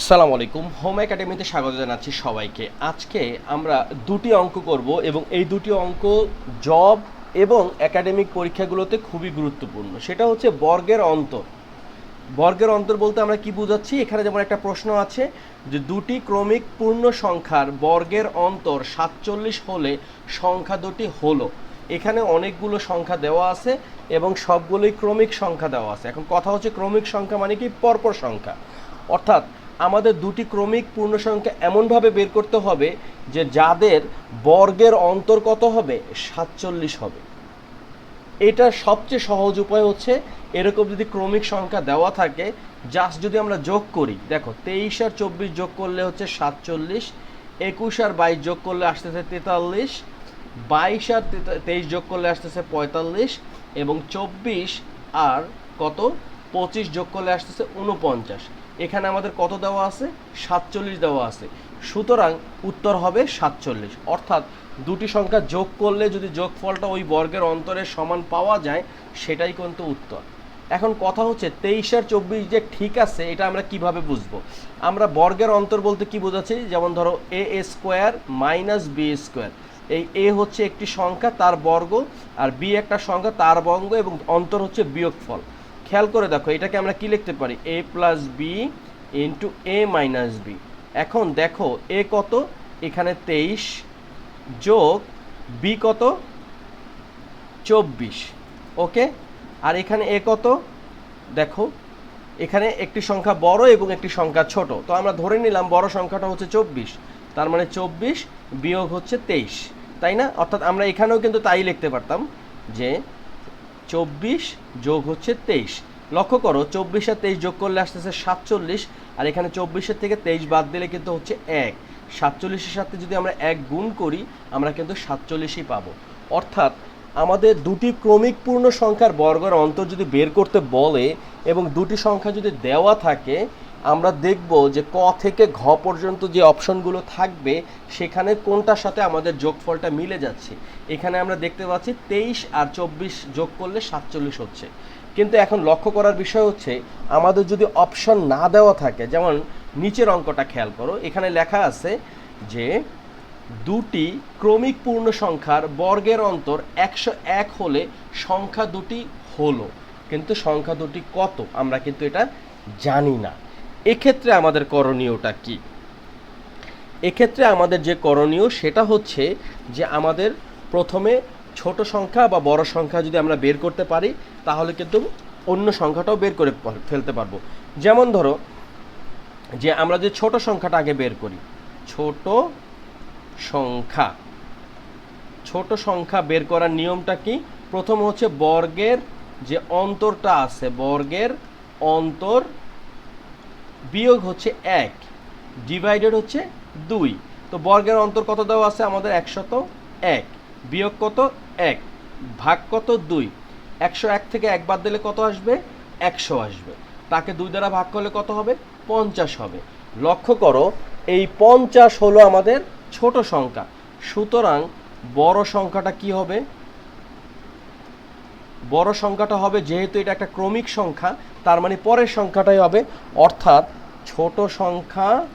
আসসালামু আলাইকুম। হোম একাডেমিতে স্বাগত জানাচ্ছি সবাইকে। আজকে আমরা দুটি অঙ্ক করব এবং এই দুটি অঙ্ক জব এবং একাডেমিক পরীক্ষাগুলোতে খুবই গুরুত্বপূর্ণ। সেটা হচ্ছে বর্গের অন্তর। বর্গের অন্তর বলতে আমরা কি বোঝাচ্ছি? এখানে যেমন একটা প্রশ্ন আছে যে দুটি ক্রমিক পূর্ণ সংখ্যার বর্গের অন্তর সাতচল্লিশ হলে সংখ্যা দুটি হলো। এখানে অনেকগুলো সংখ্যা দেওয়া আছে এবং সবগুলোই ক্রমিক সংখ্যা দেওয়া আছে। এখন কথা হচ্ছে ক্রমিক সংখ্যা মানে কি? পরপর সংখ্যা। অর্থাৎ আমাদের দুটি ক্রমিক পূর্ণ সংখ্যা এমনভাবে বের করতে হবে যে যাদের বর্গের অন্তর কত হবে? সাতচল্লিশ হবে। এটা সবচেয়ে সহজ উপায় হচ্ছে এরকম যদি ক্রমিক সংখ্যা দেওয়া থাকে জাস্ট যদি আমরা যোগ করি, দেখো তেইশ আর চব্বিশ যোগ করলে হচ্ছে সাতচল্লিশ, একুশ আর বাইশ যোগ করলে আসতেছে তেতাল্লিশ, বাইশ আর তেইশ যোগ করলে আসতেছে পঁয়তাল্লিশ, এবং চব্বিশ আর কত? পঁচিশ যোগ করলে আসতেছে উনপঞ্চাশ এখানে আমাদের কত দেওয়া আছে? সাতচল্লিশ দেওয়া আছে। সুতরাং উত্তর হবে সাতচল্লিশ। অর্থাৎ দুটি সংখ্যা যোগ করলে যদি যোগফলটা ওই বর্গের অন্তরের সমান পাওয়া যায়, সেটাই কিন্তু উত্তর। এখন কথা হচ্ছে তেইশ আর চব্বিশ যে ঠিক আছে, এটা আমরা কীভাবে বুঝব? আমরা বর্গের অন্তর বলতে কি বোঝাচ্ছি? যেমন ধরো A square minus B square. এই এ হচ্ছে একটি সংখ্যা, তার বর্গ, আর বি একটা সংখ্যা, তার বর্গ এবং অন্তর হচ্ছে বিয়োগফল। খেয়াল করে দেখো, এটাকে আমরা কি লিখতে পারি? A plus B into A minus B এখন দেখো এ কত? এখানে তেইশ যোগ বি কত? চব্বিশ। ওকে আর এখানে এ কত? দেখো, এখানে একটি সংখ্যা বড় এবং একটি সংখ্যা ছোট। তো আমরা ধরে নিলাম বড় সংখ্যাটা হচ্ছে চব্বিশ। তার মানে চব্বিশ বিয়োগ হচ্ছে তেইশ। তাই না? অর্থাৎ আমরা এখানেও কিন্তু তাই লিখতে পারতাম যে চব্বিশ যোগ হচ্ছে তেইশ। লক্ষ্য করো, চব্বিশ আর তেইশ যোগ করলে আসতেছে সাতচল্লিশ, আর এখানে চব্বিশের থেকে তেইশ বাদ দিলে কিন্তু হচ্ছে এক। সাতচল্লিশের সাথে যদি আমরা এক গুণ করি, আমরা কিন্তু সাতচল্লিশই পাবো। অর্থাৎ আমাদের দুটি ক্রমিক পূর্ণ সংখ্যার বর্গের অন্তর যদি বের করতে বলে এবং দুটি সংখ্যা যদি দেওয়া থাকে আমরা দেখব যে ক থেকে ঘ পর্যন্ত যে অপশনগুলো থাকবে, সেখানে কোনটার সাথে আমাদের যোগফলটা মিলে যাচ্ছে। এখানে আমরা দেখতে পাচ্ছি তেইশ আর চব্বিশ যোগ করলে সাতচল্লিশ হচ্ছে। কিন্তু এখন লক্ষ্য করার বিষয় হচ্ছে, আমাদের যদি অপশন না দেওয়া থাকে, যেমন নিচের অঙ্কটা খেয়াল করো, এখানে লেখা আছে যে দুটি ক্রমিক পূর্ণ সংখ্যার বর্গের অন্তর একশো এক হলে সংখ্যা দুটি হলো। কিন্তু সংখ্যা দুটি কত? আমরা কিন্তু এটা জানি না। এক্ষেত্রে আমাদের করণীয়টা কি? এক্ষেত্রে আমাদের যে করণীয় সেটা হচ্ছে যে আমাদের প্রথমে ছোট সংখ্যা বা বড় সংখ্যা যদি আমরা বের করতে পারি, তাহলে কিন্তু অন্য সংখ্যাটাও বের করে ফেলতে পারব। যেমন ধরো, যে আমরা যে ছোট সংখ্যাটা আগে বের করি, ছোট সংখ্যা। ছোট সংখ্যা বের করার নিয়মটা কি? প্রথম হচ্ছে বর্গের যে অন্তরটা আছে, বর্গের অন্তর বিয়োগ হচ্ছে এক ডিভাইডেড হচ্ছে দুই। তো বর্গের অন্তর কত দেওয়া আছে? আমাদের একশত এক। বিয়োগ কত? এক। ভাগ কত? দুই। একশো এক থেকে এক বাদ দিলে কত আসবে? একশো আসবে। তাকে দুই দ্বারা ভাগ করলে কত হবে? পঞ্চাশ হবে। লক্ষ্য করো, এই পঞ্চাশ হলো আমাদের ছোট সংখ্যা। সুতরাং বড় সংখ্যাটা কি হবে? বড় সংখ্যাটা হবে যেহেতু এটা একটা ক্রমিক সংখ্যা, তার মানে পরের সংখ্যাটাই হবে, অর্থাৎ ছোট সংখ্যা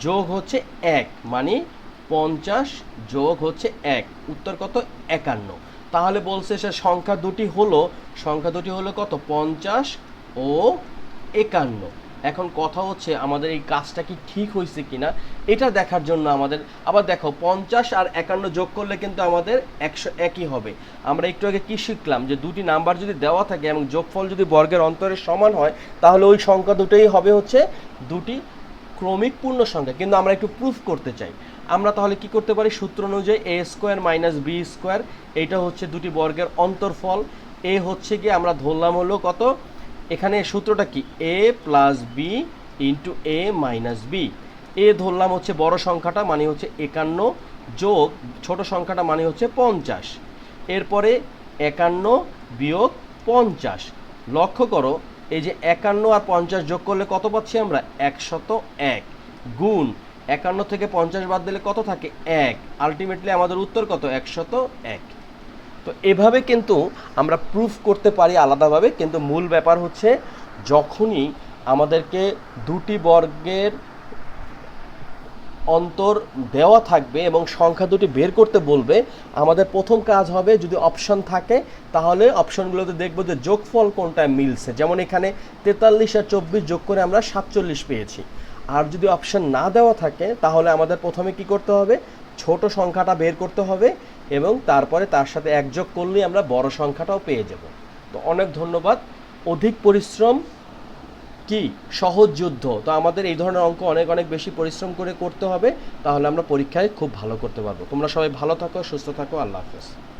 যোগ হচ্ছে এক মানে পঞ্চাশ যোগ হচ্ছে এক, উত্তর কত? একান্ন। তাহলে বলছে সে সংখ্যা দুটি হলো, সংখ্যা দুটি হলো কত? পঞ্চাশ ও একান্ন। এখন কথা হচ্ছে আমাদের এই কাজটা কি ঠিক হয়েছে কিনা? এটা দেখার জন্য আমাদের, আবার দেখো, পঞ্চাশ আর একান্ন যোগ করলে কিন্তু আমাদের একশো একই হবে। আমরা একটু আগে কি শিখলাম? যে দুটি নাম্বার যদি দেওয়া থাকে এবং যোগফল যদি বর্গের অন্তরের সমান হয়, তাহলে ওই সংখ্যা দুটোই হবে হচ্ছে দুটি ক্রমিক পূর্ণ সংখ্যা। কিন্তু আমরা একটু প্রুফ করতে চাই। আমরা তাহলে কি করতে পারি? সূত্র অনুযায়ী A square minus B square এইটা হচ্ছে দুটি বর্গের অন্তরফল। এ হচ্ছে গিয়ে আমরা ধরলাম হলো কত? এখানে সূত্রটা কি? A plus B into A minus B A ধরলাম হচ্ছে বড় সংখ্যাটা মানে হচ্ছে একান্ন যোগ ছোট সংখ্যাটা মানে হচ্ছে পঞ্চাশ। এরপরে একান্ন বিয়োগ পঞ্চাশ। লক্ষ্য করো, এই যে একান্ন আর পঞ্চাশ যোগ করলে কত পাচ্ছি আমরা? একশত এক। গুণ, একান্ন থেকে পঞ্চাশ বাদ দিলে কত থাকে? এক। আলটিমেটলি আমাদের উত্তর কত? একশত এক। তো এভাবে কিন্তু আমরা প্রুফ করতে পারি আলাদাভাবে, কিন্তু মূল ব্যাপার হচ্ছে যখনই আমাদেরকে দুটি বর্গের অন্তর দেওয়া থাকবে এবং সংখ্যা দুটি বের করতে বলবে, আমাদের প্রথম কাজ হবে যদি অপশন থাকে, তাহলে অপশনগুলোতে দেখব যে যোগফল কোনটা মিলছে। যেমন এখানে তেতাল্লিশ আর চব্বিশ যোগ করে আমরা সাতচল্লিশ পেয়েছি। আর যদি অপশন না দেওয়া থাকে, তাহলে আমাদের প্রথমে কি করতে হবে? ছোট সংখ্যাটা বের করতে হবে। এবং তারপরে তার সাথে একযোগ করলেই আমরা বড় সংখ্যাটাও পেয়ে যাব। তো অনেক ধন্যবাদ। অধিক পরিশ্রম কি? সহজ যুদ্ধ। তো আমাদের এই ধরনের অঙ্ক অনেক অনেক বেশি পরিশ্রম করে করতে হবে। তাহলে আমরা পরীক্ষায় খুব ভালো করতে পারব। তোমরা সবাই ভালো থাকো, সুস্থ থাকো। আল্লাহ হাফেজ।